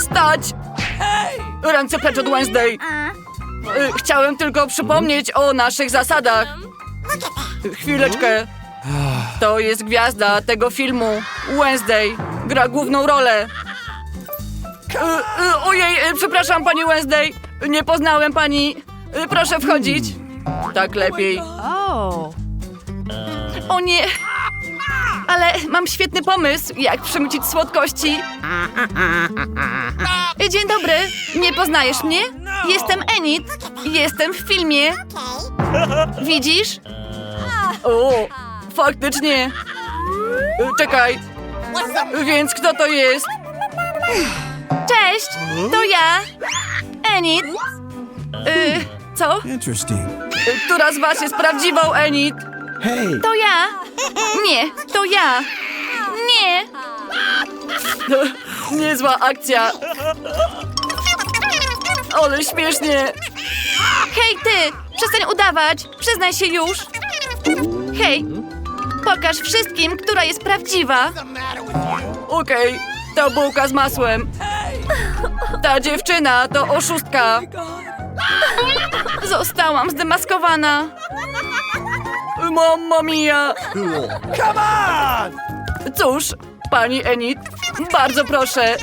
Stać! Ręce precz od Wednesday. Y, Chciałem tylko przypomnieć o naszych zasadach. Chwileczkę. To jest gwiazda tego filmu. Wednesday gra główną rolę. Y, y, Ojej, przepraszam pani Wednesday. Nie poznałem pani. Proszę wchodzić. Tak lepiej. O nie! Ale mam świetny pomysł, jak przemycić słodkości. Dzień dobry, nie poznajesz mnie? Jestem Enid. Jestem w filmie. Widzisz? O, faktycznie. Czekaj, więc kto to jest? Cześć, to ja, Enid. Y, co? Interesting. Która z was jest prawdziwą Enid? Hey, To ja! Nie, to ja! Nie! Niezła akcja! Ale śmiesznie! Hej ty! Przestań udawać! Przyznaj się już! Hej! Pokaż wszystkim, która jest prawdziwa! Okej, to bułka z masłem. Ta dziewczyna to oszustka. Zostałam zdemaskowana. Mamma mia! come on! Cóż, pani Enid, bardzo proszę,